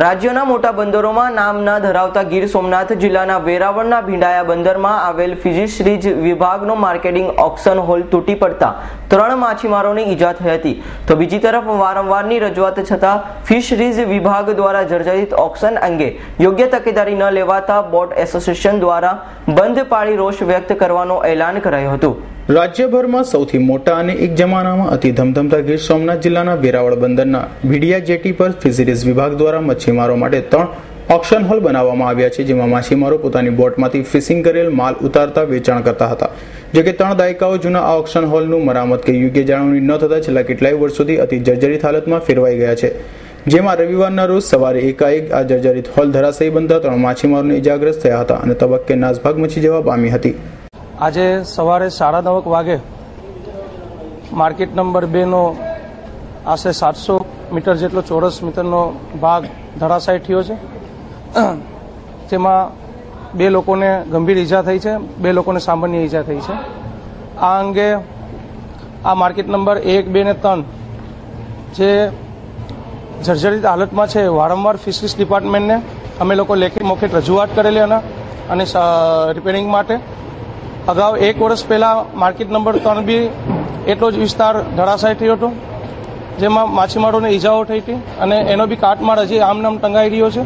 રાજ્યના મોટા બંદરોમાં નામ ન ધરાવતા ગીર સોમનાથ જિલ્લાના વેરાવળના ભીંડાયા બંદરમાં આવેલ ફિશરીઝ વિભાગનો માર્કેટિંગ ઓક્શન હોલ તૂટી પડતા ત્રણ માછીમારોને ઈજા થઈ હતી. તો બીજી તરફ વારંવારની રજૂઆત છતાં ફિશરીઝ વિભાગ દ્વારા જર્જરિત ઓક્શન અંગે યોગ્ય તકેદારી ન લેવાતા બોટ એસોસિએશન દ્વારા બંધ પાળી રોષ વ્યક્ત કરવાનો એલાન કરાયું હતું. રાજ્યભરમાં સૌથી મોટા અને એક જમાનામાં અતિ ધમધમતા ગીર સોમનાથ જિલ્લાના વેરાવળ બંદરના ભીડિયા જેટી પર ફિશરીઝ વિભાગ દ્વારા મચ્છીમારો માટે ત્રણ ઓક્શન હોલ બનાવવામાં આવ્યા છે, જેમાં માછીમારો પોતાની બોટમાંથી ફિશિંગ કરેલ માલ ઉતારતા વેચાણ કરતા હતા. જો કે ત્રણ દાયકાઓ જૂના આ ઓક્શન હોલનું મરામત કે યોગ્ય જાળવણી ન થતા છેલ્લા કેટલાય વર્ષોથી અતિ જર્જરિત હાલતમાં ફેરવાઈ ગયા છે. જેમાં રવિવારના રોજ સવારે એકાએક આ જર્જરિત હોલ ધરાશયી બનતા ત્રણ માછીમારોને ઇજાગ્રસ્ત થયા હતા અને તબક્કે નાસભાગ મચી જવા પામી હતી. આજે સવારે સાડા નવક વાગે માર્કેટ નંબર બેનો આશરે સાતસો મીટર જેટલો ચોરસ મીટરનો ભાગ ધરાશાય થયો છે. તેમાં બે લોકોને ગંભીર ઈજા થઈ છે, બે લોકોને સામાન્ય ઈજા થઈ છે. આ અંગે આ માર્કેટ નંબર એક, બે ને ત્રણ જે જર્જરિત હાલતમાં છે, વારંવાર ફિશરીઝ ડિપાર્ટમેન્ટને અમે લોકો લેખિત મોખિત રજૂઆત કરેલી અને અને રિપેરિંગ માટે અગાઉ એક વર્ષ પહેલાં માર્કેટ નંબર ત્રણ બી એટલો જ વિસ્તાર ધરાશાય થયો હતો, જેમાં માછીમારોને ઈજાઓ થઈ હતી અને એનો બી કાટમાળ હજી આમ નામ ટંગાઈ રહ્યો છે,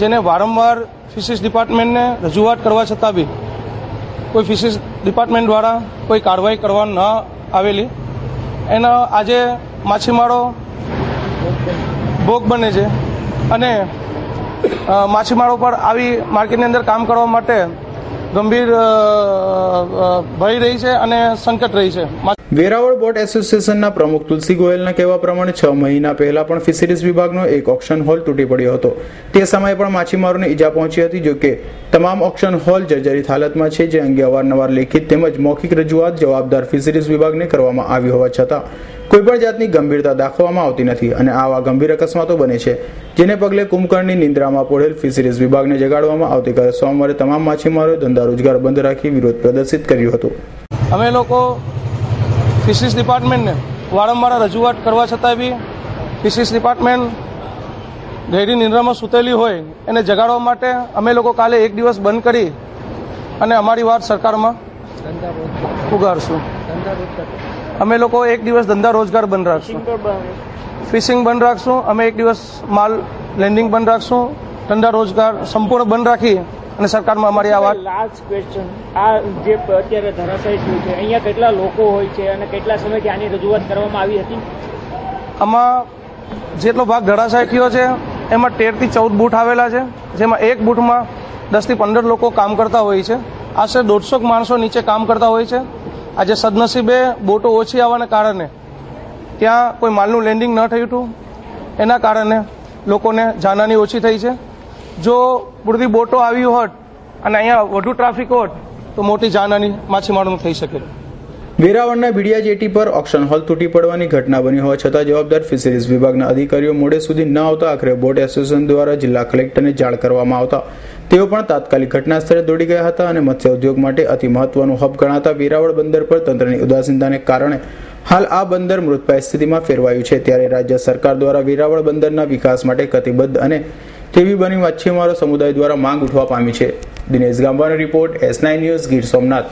જેને વારંવાર ફિશિસ ડિપાર્ટમેન્ટને રજૂઆત કરવા છતાં બી કોઈ ફિશિસ ડિપાર્ટમેન્ટ દ્વારા કોઈ કાર્યવાહી કરવા ન આવેલી. એના આજે માછીમારો ભોગ બને છે અને માછીમારો પર આવી માર્કેટની અંદર કામ કરવા માટે ગંભીર ભય રહી છે અને સંકટ રહી છે. વેરાવળ બોટ એસોસિએશનના પ્રમુખ તુલસી ગોયલના કહેવા પ્રમાણે છ મહિના પહેલા પણ ફિશરીઝ વિભાગનો એક ઓક્શન હોલ તૂટી પડ્યો હતો. તે સમયે પણ માછીમારોને ઈજા પહોંચી હતી, જો કે તમામ ઓક્શન હોલ જર્જરિત હાલતમાં છે, જે અંગે અવારનવાર લેખિત તેમજ મૌખિક રજૂઆત જવાબદાર ફિશરીઝ વિભાગને કરવામાં આવી હોવા છતાં. કોઈપણ જાતની ગંભીરતા દાખવવામાં આવતી નથી અને આવા ગંભીર અકસ્માતો બને છે, જેને પગલે કુંભકર્ણની નિંદ્રામાં પોળેલ ફિશરીઝ વિભાગને જગાડવામાં આવતીકાલે સોમવારે તમામ માછીમારોએ ધંધા રોજગાર બંધ રાખી વિરોધ પ્રદર્શિત કર્યો હતો. અમે લોકો ફિશરીઝ ડિપાર્ટમેન્ટને વારંવાર રજૂઆત કરવા છતાં બી ફિશરીઝ ડિપાર્ટમેન્ટ ડેરી નિંદ્રામાં સૂતેલી હોય એને જગાડવા માટે અમે લોકો કાલે એક દિવસ બંધ કરી અને અમારી વાત સરકારમાં ઉગાડશું અમે લોકો એક દિવસ ધંધા રોજગાર બંધ રાખશું. ફિશિંગ બંધ રાખશું. અમે એક દિવસ માલ લેન્ડિંગ બંધ રાખશું ધંધા રોજગાર સંપૂર્ણ બંધ રાખી અને સરકારમાં અમારી આ વાત લાસ્ટ ક્વેશ્ચન આ જે અત્યારે ધરાશય થયું છે અહીંયા કેટલા લોકો હોય છે અને કેટલા સમયથી આની રજૂઆત કરવામાં આવી હતી? આમાં જેટલો ભાગ ધરાશાય થયો છે એમાં તેરથી ચૌદ બૂટ આવેલા છે જેમાં એક બૂટમાં દસથી પંદર લોકો કામ કરતા હોય છે. આશરે દોઢસો માણસો નીચે કામ કરતા હોય છે. આજે સદનસીબે બોટો ઓછી આવવાના કારણે ત્યાં કોઈ માલનું લેન્ડિંગ ન થયું હતું. એના કારણે લોકોને જાનહાની ઓછી થઈ છે. જો પૂરતી બોટો આવી હોત અને અહીંયા વધુ ટ્રાફિક હોત, તો મોટી જાનહાની માછીમારોનું થઈ શકે. વેરાવળના ભીડિયા જેટી પર ઓક્શન હોલ તૂટી પડવાની ઘટના બની હોવા છતાં જવાબદાર ફિશરીઝ વિભાગના અધિકારીઓ મોડે સુધી ન આવતા આખરે બોટ એસોસિએશન દ્વારા જિલ્લા કલેક્ટરને જાણ કરવામાં આવતા તેઓ પણ તાત્કાલિક ઘટના સ્થળે દોડી ગયા હતા અને મત્સ્ય ઉદ્યોગ માટે અતિ મહત્વનું હબ ગણાતા વેરાવળ બંદર પર તંત્રની ઉદાસીનતાને કારણે હાલ આ બંદર મૃતપાય સ્થિતિમાં ફેરવાયું છે. ત્યારે રાજ્ય સરકાર દ્વારા વેરાવળ બંદરના વિકાસ માટે કટિબદ્ધ અને તેવી બની માછીમારો સમુદાય દ્વારા માંગ ઉઠવા પામી છે. Dinesh ગામવાનો report S nine news Gir Somnath.